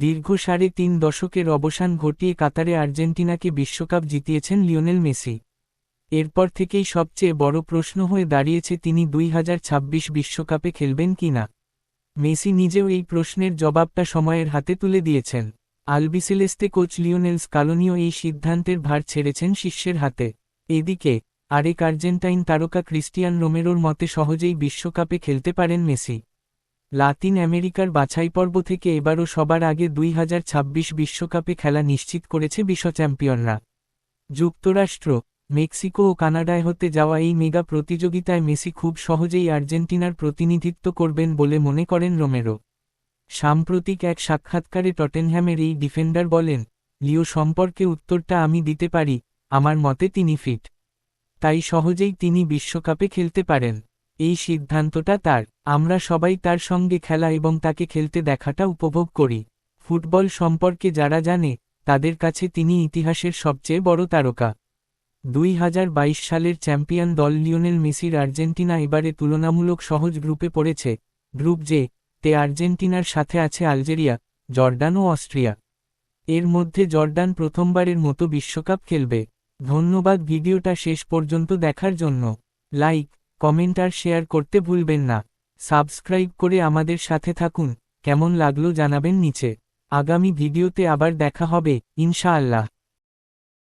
দীর্ঘ সাড়ে তিন দশকের অবসান ঘটিয়ে কাতারে আর্জেন্টিনাকে বিশ্বকাপ জিতিয়েছেন লিওনেল মেসি। এরপর থেকেই সবচেয়ে বড় প্রশ্ন হয়ে দাঁড়িয়েছে তিনি দুই বিশ্বকাপে খেলবেন কিনা মেসি নিজেও এই প্রশ্নের জবাবটা সময়ের হাতে তুলে দিয়েছেন। আলবিসেলেস্তে কোচ লিওনেল স্কালোনিও এই সিদ্ধান্তের ভার ছেড়েছেন শিষ্যের হাতে। এদিকে, আরেক আর্জেন্টাইন তারকা ক্রিস্টিয়ান রোমেরোর মতে সহজেই বিশ্বকাপে খেলতে পারেন মেসি। লাতিন আমেরিকার বাছাই পর্ব থেকে এবারও সবার আগে দুই বিশ্বকাপে খেলা নিশ্চিত করেছে বিশ্ব চ্যাম্পিয়নরা। যুক্তরাষ্ট্র, মেক্সিকো ও কানাডায় হতে যাওয়া এই মেগা প্রতিযোগিতায় মেসি খুব সহজেই আর্জেন্টিনার প্রতিনিধিত্ব করবেন বলে মনে করেন রোমেরো। সাম্প্রতিক এক সাক্ষাৎকারে টটেনহ্যামের এই ডিফেন্ডার বলেন, লিও সম্পর্কে উত্তরটা আমি দিতে পারি, আমার মতে তিনি ফিট। তাই সহজেই তিনি বিশ্বকাপে খেলতে পারেন। এই সিদ্ধান্তটা তার। আমরা সবাই তার সঙ্গে খেলা এবং তাকে খেলতে দেখাটা উপভোগ করি। ফুটবল সম্পর্কে যারা জানে, তাদের কাছে তিনি ইতিহাসের সবচেয়ে বড় তারকা। দুই হাজার বাইশ সালের চ্যাম্পিয়ন দল লিওনেল মেসির আর্জেন্টিনা এবারে তুলনামূলক সহজ গ্রুপে পড়েছে। গ্রুপ জে, তে আর্জেন্টিনার সাথে আছে আলজেরিয়া, জর্ডান ও অস্ট্রিয়া। এর মধ্যে জর্ডান প্রথমবারের মতো বিশ্বকাপ খেলবে। ধন্যবাদ ভিডিওটা শেষ পর্যন্ত দেখার জন্য। লাইক কমেন্ট আর শেয়ার করতে ভুলবেন না। সাবস্ক্রাইব করে আমাদের সাথে থাকুন। কেমন লাগল জানাবেন নিচে। আগামী ভিডিওতে আবার দেখা হবে, ইনশাআল্লাহ।